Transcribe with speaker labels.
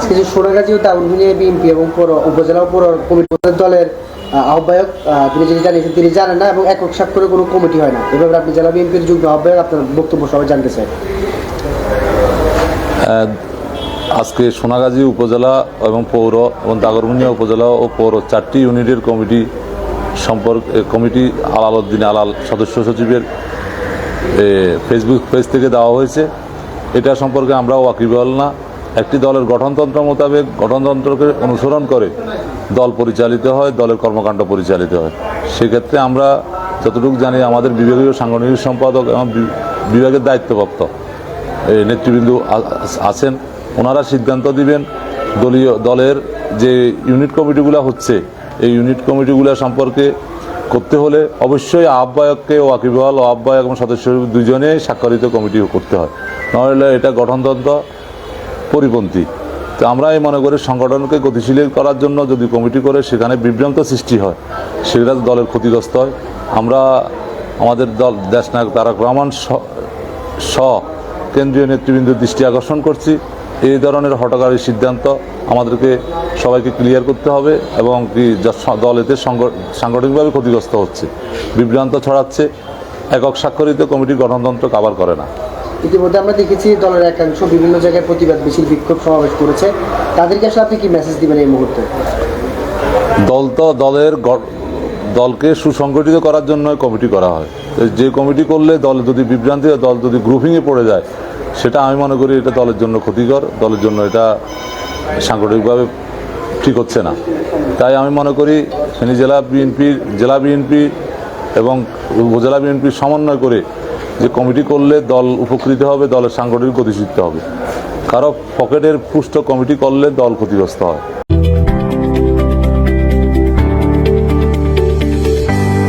Speaker 1: আজকে যে সোনাগাজী ও দাউনভূঞা বিএনপি এবং উপজেলা পৌর কমিটি দলের আহ্বায়ক তিনি যেটি জানিয়েছেন তিনি জানেন না এবং একক স্বাক্ষরে কোনো কমিটি হয় না। এভাবে আপনি জেলা বিএনপির যুগ্ম আহ্বায়ক আপনার বক্তব্য সবাই জানতে চাই।
Speaker 2: আজকে সোনাগাজী উপজেলা এবং পৌর এবং দাগরমুনিয়া উপজেলা ও পৌর চারটি ইউনিটের কমিটি সম্পর্ক কমিটি আলাল উদ্দিন আলাল সদস্য সচিবের ফেসবুক পেজ থেকে দেওয়া হয়েছে। এটা সম্পর্কে আমরা ওয়াকিবল না। একটি দলের গঠনতন্ত্র মোতাবেক গঠনতন্ত্রকে অনুসরণ করে দল পরিচালিত হয়, দলের কর্মকাণ্ড পরিচালিত হয়। সেক্ষেত্রে আমরা যতটুকু জানি আমাদের বিভাগীয় সাংগঠনিক সম্পাদক এবং বিভাগের দায়িত্বপ্রাপ্ত। এই নেতৃবৃন্দ আছেন, ওনারা সিদ্ধান্ত দিবেন দলীয় দলের যে ইউনিট কমিটিগুলো হচ্ছে, এই ইউনিট কমিটিগুলো সম্পর্কে করতে হলে অবশ্যই আহ্বায়ককে ও ওয়াকিবহাল ও আহ্বায়ক এবং সদস্য দুজনেই স্বাক্ষরিত কমিটি করতে হয়। নাহলে এটা গঠনতন্ত্র পরিপন্থী। তো আমরাই মনে করি সংগঠনকে গতিশীল করার জন্য যদি কমিটি করে সেখানে বিভ্রান্ত সৃষ্টি হয়, সেটা দলের ক্ষতিগ্রস্ত হয়। আমরা আমাদের দল দেশনায়ক তারক রহমান স- কেন্দ্রীয় নেতৃবৃন্দের দৃষ্টি আকর্ষণ করছি। এই ধরনের হটকারী সিদ্ধান্ত আমাদেরকে সবাইকে ক্লিয়ার করতে হবে এবং কি দল এতে সংগ- সাংগঠনিকভাবে ক্ষতিগ্রস্ত হচ্ছে, বিভ্রান্ত ছড়াচ্ছে। একক স্বাক্ষরিত কমিটি গঠনতন্ত্র কাভার করে না।
Speaker 1: ইতিমধ্যে আমরা দেখেছি দলের একাংশ বিভিন্ন জায়গায় প্রতিবাদ মিছিল, বিক্ষোভ সমাবেশ করেছে। তাদেরকে আসলে আপনি কি মেসেজ দিবেন এই মুহূর্তে?
Speaker 2: দল তো দলের দলকে সুসংগঠিত করার জন্য কমিটি করা হয়। যে কমিটি করলে দল যদি বিভ্রান্তি দল যদি গ্রুপিংয়ে পড়ে যায়, সেটা আমি মনে করি এটা দলের জন্য ক্ষতিকর, দলের জন্য এটা সাংগঠনিকভাবে ঠিক হচ্ছে না। তাই আমি মনে করি ফেনী জেলা বিএনপির, জেলা বিএনপি এবং উপজেলা বিএনপির সমন্বয় করে যে কমিটি করলে দল উপকৃত হবে, দলের সাংগঠনিক গতিশীল হবে। কারও পকেটের পুষ্ট কমিটি করলে দল ক্ষতিগ্রস্ত হয়।